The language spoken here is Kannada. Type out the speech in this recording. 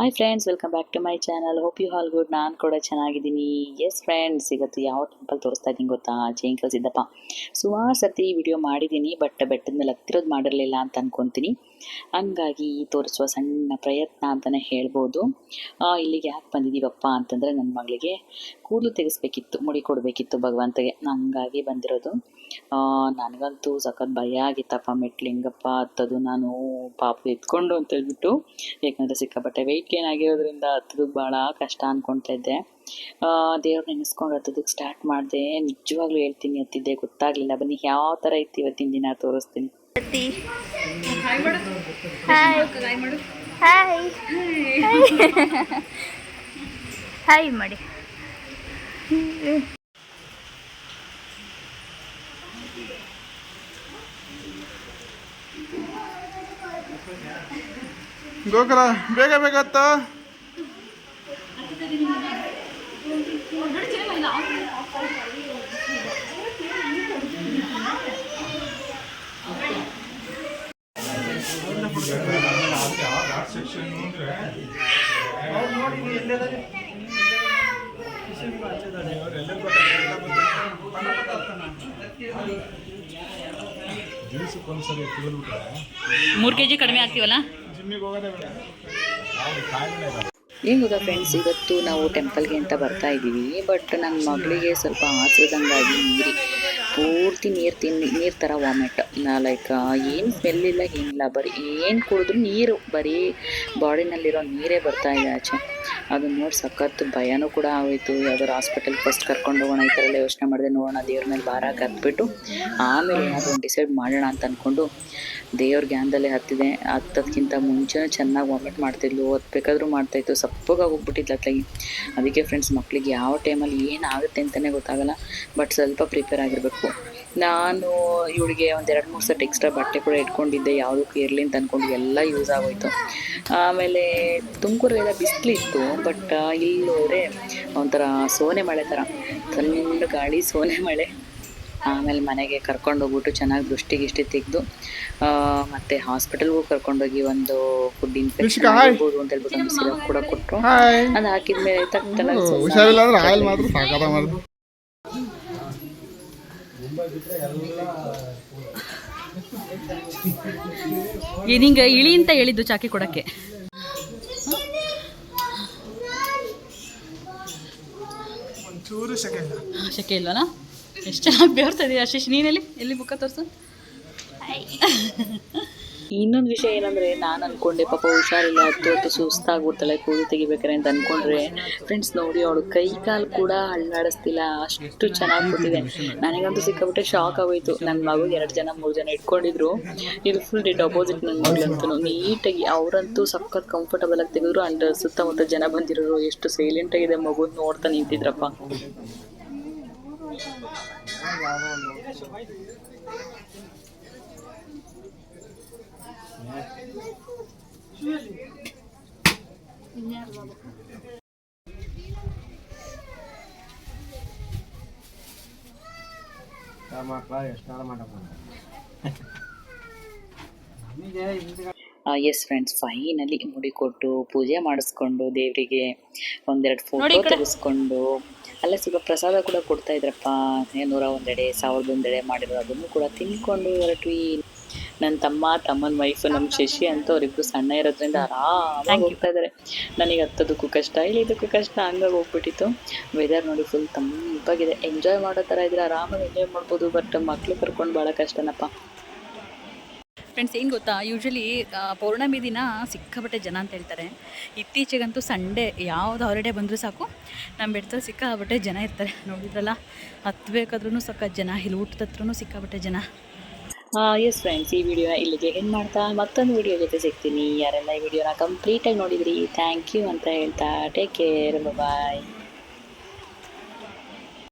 Hi friends welcome back to my channel hope you all good ನಾನು ಕೂಡ ಚೆನ್ನಾಗಿದ್ದೀನಿ. ಎಸ್ ಫ್ರೆಂಡ್ಸ್ ಇವತ್ತು ಯಾವ ಟೆಂಪಲ್ ತೋರಿಸ್ತಾ ಇದ್ದೀನಿ ಗೊತ್ತಾ? ಜೇಂಕಲ್ ಸಿದ್ದಪ್ಪ ಸುಮಾರು ಸರ್ತಿ ವಿಡಿಯೋ ಮಾಡಿದ್ದೀನಿ ಬಟ್ ಬೆಟ್ಟದ ಮೇಲೆ ಹತ್ತಿರೋದು ಮಾಡಿರಲಿಲ್ಲ ಅಂತ ಅನ್ಕೊತೀನಿ. ಹಂಗಾಗಿ ಈ ತೋರಿಸುವ ಸಣ್ಣ ಪ್ರಯತ್ನ ಅಂತಲೇ ಹೇಳ್ಬೋದು. ಇಲ್ಲಿಗೆ ಯಾಕೆ ಬಂದಿದ್ದೀವಪ್ಪ ಅಂತಂದರೆ ನನ್ನ ಮಗಳಿಗೆ ಕೂದಲು ತೆಗೆಸ್ಬೇಕಿತ್ತು, ಮುಡಿ ಕೊಡಬೇಕಿತ್ತು ಭಗವಂತಗೆ. ಹಂಗಾಗಿ ಬಂದಿರೋದು. ನನಗಂತೂ ಸಖತ್ ಭಯ ಆಗಿತ್ತಪ್ಪ, ಮೆಟ್ಲಿಂಗಪ್ಪ, ಹತ್ತದು ನಾನು ಪಾಪ ಎತ್ಕೊಂಡು ಅಂತ ಹೇಳ್ಬಿಟ್ಟು. ಯಾಕಂದರೆ ಸಿಕ್ಕಾಪಟ್ಟೆ ವೆಯ್ಟ್ ಗೇನ್ ಆಗಿರೋದ್ರಿಂದ ಹತ್ತೋದಕ್ಕೆ ಭಾಳ ಕಷ್ಟ ಅಂದ್ಕೊಳ್ತಾ ಇದ್ದೆ. ದೇವ್ರು ನೆನೆಸ್ಕೊಂಡು ಹತ್ತೋದಕ್ಕೆ ಸ್ಟಾರ್ಟ್ ಮಾಡಿದೆ. ನಿಜವಾಗ್ಲೂ ಹೇಳ್ತೀನಿ, ಹತ್ತಿದ್ದೆ, ಗೊತ್ತಾಗಲಿಲ್ಲ. ಬನ್ನಿ, ಯಾವ ಥರ ಇತ್ತು ಇವತ್ತಿನ ದಿನ ತೋರಿಸ್ತೀನಿ. ಹಾಯ್ ಹಾಯ್ ಮಾಡಿ ಗೋಕರ ಬೇಗ ಬೇಗ ಮೂರು ಕೆ ಜಿ ಕಡಿಮೆ ಆಗ್ತೀವಲ್ಲ ಜಿಮ್ಮಿಗೆ ಹೋಗೋದೇ ಬೇಡ ಏನು ಗೊತ್ತಾ ಫ್ರೆಂಡ್ಸ್ ಇವತ್ತು ನಾವು ಟೆಂಪಲ್ಗೆ ಅಂತ ಬರ್ತಾ ಇದ್ದೀವಿ ಬಟ್ ನನ್ನ ಮಗಳಿಗೆ ಸ್ವಲ್ಪ ಆಸರದಂಗಾಗಿ ನೀರಿ ಪೂರ್ತಿ ನೀರು ತಿನ್ನಿ, ನೀರು ಥರ ವಾಮಿಟ್ ಲೈಕ್ ಏನು ಸ್ಮೆಲ್ ಇಲ್ಲ, ಏನಿಲ್ಲ. ಬರೀ ಏನು ಕುಡಿದ್ರು ನೀರು, ಬರೀ ಬಾಡಿನಲ್ಲಿರೋ ನೀರೇ ಬರ್ತಾ ಇದೆ ಆಚೆ. ಅದನ್ನ ನೋಡಿ ಸಖತ್ ಭಯನೂ ಕೂಡ ಆಗೋಯ್ತು. ಯಾವ್ದಾದ್ರು ಹಾಸ್ಪಿಟಲ್ಗೆ ಫಸ್ಟ್ ಕರ್ಕೊಂಡು ಹೋಗೋಣ, ಈ ಥರ ಎಲ್ಲ ಯೋಚನೆ ಮಾಡಿದೆ ನೋಡೋಣ, ದೇವ್ರ ಮೇಲೆ ಭಾರ ಕತ್ಬಿಟ್ಟು ಆಮೇಲೆ ಏನಾದರೂ ಡಿಸೈಡ್ ಮಾಡೋಣ ಅಂತ ಅಂದ್ಕೊಂಡು ದೇವ್ರ ಗ್ಯಾನ್ದಲ್ಲೇ ಹತ್ತಿದೆ. ಹತ್ತೋದ್ಕಿಂತ ಮುಂಚೆನೂ ಚೆನ್ನಾಗಿ ವಾಮಿಟ್ ಮಾಡ್ತಿದ್ಲು. ಓದ್ಬೇಕಾದ್ರೂ ಮಾಡ್ತಾಯಿತ್ತು ಸಪ್ಪಗಾಗಿ ಹೋಗ್ಬಿಟ್ಟಿದ್ಲು ಅತ್ಲಾಗಿ. ಅದಕ್ಕೆ ಫ್ರೆಂಡ್ಸ್ ಮಕ್ಕಳಿಗೆ ಯಾವ ಟೈಮಲ್ಲಿ ಏನಾಗುತ್ತೆ ಅಂತಲೇ ಗೊತ್ತಾಗಲ್ಲ. ಬಟ್ ಸ್ವಲ್ಪ ಪ್ರಿಪೇರ್ ಆಗಿರಬೇಕು. ನಾನು ಇವಳಿಗೆ ಒಂದು ಎರಡು ಮೂರು ಸೆಟ್ ಎಕ್ಸ್ಟ್ರಾ ಬಟ್ಟೆ ಕೂಡ ಇಟ್ಕೊಂಡಿದ್ದೆ ಯಾವುದಕ್ಕೂ ಇರಲಿ ಅಂತ ಅಂದ್ಕೊಂಡು ಎಲ್ಲ ಯೂಸ್ ಆಗೋಯ್ತು. ಆಮೇಲೆ ತುಮಕೂರೆಲ್ಲ ಬಿಸಿಲಿತ್ತು ಬಟ್ ಇಲ್ಲಿ ಹೋದರೆ ಒಂಥರ ಸೋನೆ ಮಳೆ ಥರ ಸಣ್ಣ ಗಾಳಿ ಸೋನೆ ಮಳೆ. ಆಮೇಲೆ ಮನೆಗೆ ಕರ್ಕೊಂಡು ಹೋಗ್ಬಿಟ್ಟು ಚೆನ್ನಾಗಿ ದೃಷ್ಟಿ ಗಿಷ್ಟಿ ತೆಗೆದು ಮತ್ತೆ ಹಾಸ್ಪಿಟಲ್ಗೂ ಕರ್ಕೊಂಡೋಗಿ ಒಂದು ಫುಡ್ ಇನ್ಫೆಕ್ಷನ್ ಆಗ್ಬೋದು ಅಂತ ಹೇಳ್ಬಿಟ್ಟು ಒಂದು ಸಿರಪ್ ಕೂಡ ಕೊಟ್ಟರು ಅದು ಹಾಕಿದ್ಮೇಲೆ ತಟ್ಟನ ನಿಂಗೆ ಇಳಿ ಅಂತ ಹೇಳಿದ್ದು ಚಾಕಿ ಕೊಡಕ್ಕೆ. ಸೆಕೆಂಡ್. ಶಕೆ ಇಲ್ವಲ್ಲ ಎಷ್ಟು ಚೆನ್ನಾಗಿ ಬೇರ್ತದೆ ಆಶೀಶ್? ನೀನೆಲ್ಲಿ ಎಲ್ಲಿ? ಬುಕ್ಕ ತೋರಿಸು? ಇನ್ನೊಂದು ವಿಷಯ ಏನಂದರೆ, ನಾನು ಅನ್ಕೊಂಡೆ, ಪಾಪ ಹುಷಾರಿಲ್ಲ, ಹತ್ತು ಹತ್ತು ಸುಸ್ತಾಗ್ಬಿಡ್ತಾಳೆ ಕೂದಲು ತೆಗಿಬೇಕಾರೆ ಅಂತ ಅನ್ಕೊಂಡ್ರೆ ಫ್ರೆಂಡ್ಸ್ ನೋಡಿ ಅವಳು ಕೈ ಕಾಲು ಕೂಡ ಅಳ್ಳಾಡಿಸ್ತಿಲ್ಲ ಅಷ್ಟು ಚೆನ್ನಾಗಿ ಕೊಟ್ಟಿದೆ. ನನಗಂತೂ ಸಿಕ್ಕಾಬಿಟ್ಟೆ ಶಾಕ್ ಆಗೋಯ್ತು. ನನ್ನ ಮಗು ಎರಡು ಜನ, ಮೂರು ಜನ ಇಟ್ಕೊಂಡಿದ್ರು. ಇದು ಫುಲ್ ಡೇಟ್ ಅಪೋಸಿಟ್ ನನ್ನ ಮಗಳಂತೂ. ನೀಟಾಗಿ ಅವರಂತೂ ಸಖತ್ ಕಂಫರ್ಟಬಲ್ ಆಗಿ ತೆಗೆದ್ರು. ಅಂಡ್ ಸುತ್ತಮುತ್ತ ಜನ ಬಂದಿರೋರು ಎಷ್ಟು ಸೈಲೆಂಟ್ ಆಗಿದೆ ಮಗು ನೋಡ್ತಾ ನಿಂತಿದ್ರಪ್ಪ. ಎಸ್ ಫ್ರೆಂಡ್ಸ್ ಫೈನಲಿ ಮುಡಿ ಕೊಟ್ಟು ಪೂಜೆ ಮಾಡಿಸ್ಕೊಂಡು ದೇವರಿಗೆ ಒಂದೆರಡು ಫೋಟೋ ತೆಗೆಸ್ಕೊಂಡು ಅಲ್ಲೇ ಸ್ವಲ್ಪ ಪ್ರಸಾದ ಕೂಡ ಕೊಡ್ತಾ ಇದ್ರಪ್ಪ ನೂರ ಒಂದೆಡೆ ಸಾವಿರದ ಒಂದೆಡೆ ಮಾಡಿರೋ ಅದನ್ನು ಕೂಡ ತಿನ್ಕೊಂಡು ಹೊರಟ್ವಿ. ನನ್ನ ತಮ್ಮ ತಮ್ಮನ ವೈಫ್ ನಮ್ಮ ಶಶಿ ಅಂತ ಅವರಿಬ್ರು ಸಣ್ಣ ಇರೋದ್ರಿಂದ ಆರಾಮಾಗಿ ಹೋಗ್ತಾ ಇದ್ದಾರೆ ನನಗೆ ಹತ್ತೋದಕ್ಕೂ ಕಷ್ಟ ಇಳಿದಕ್ಕೂ ಕಷ್ಟ ಹಂಗಾಗಿ ಹೋಗ್ಬಿಟ್ಟಿತ್ತು. ವೆದರ್ ನೋಡಿ ಫುಲ್ ತಂಪಾಗಿದೆ. ಎಂಜಾಯ್ ಮಾಡೋ ಥರ ಇದ್ರೆ ಆರಾಮಾಗಿ ಎಂಜಾಯ್ ಮಾಡ್ಬೋದು ಬಟ್ ಮಕ್ಳು ಕರ್ಕೊಂಡು ಭಾಳ ಕಷ್ಟನಪ್ಪ. ಫ್ರೆಂಡ್ಸ್ ಏನು ಗೊತ್ತಾ? ಯೂಶ್ವಲಿ ಪೌರ್ಣಮಿ ದಿನ ಸಿಕ್ಕಾಬಟ್ಟೆ ಜನ ಅಂತ ಹೇಳ್ತಾರೆ. ಇತ್ತೀಚೆಗಂತೂ ಸಂಡೇ ಯಾವ್ದು ಹಾಲಿಡೇ ಬಂದರೂ ಸಾಕು. ನಮ್ಮ ಬೆಟ್ಟದಲ್ಲಿ ಸಿಕ್ಕಾಬಟ್ಟೆ ಜನ ಇರ್ತಾರೆ. ನೋಡಿದ್ರಲ್ಲ? ಹತ್ಬೇಕಾದ್ರೂ ಸಕ್ಕ ಜನ ಇಲ್ಲಿ ಊಟದ ಹತ್ರನೂ ಸಿಕ್ಕಾಪಟ್ಟೆ ಜನ. ಎಸ್ ಫ್ರೆಂಡ್ಸ್ ಈ ವಿಡಿಯೋ ಇಲ್ಲಿಗೆ ಏನು ಮಾಡ್ತಾ ಮತ್ತೊಂದು ವಿಡಿಯೋ ಜೊತೆ ಸಿಗ್ತೀನಿ. ಯಾರೆಲ್ಲ ಈ ವಿಡಿಯೋನ ಕಂಪ್ಲೀಟಾಗಿ ನೋಡಿದ್ರಿ ಥ್ಯಾಂಕ್ ಯು ಅಂತ ಹೇಳ್ತಾ ಟೇಕ್ ಕೇರ್ ಬಾಯ್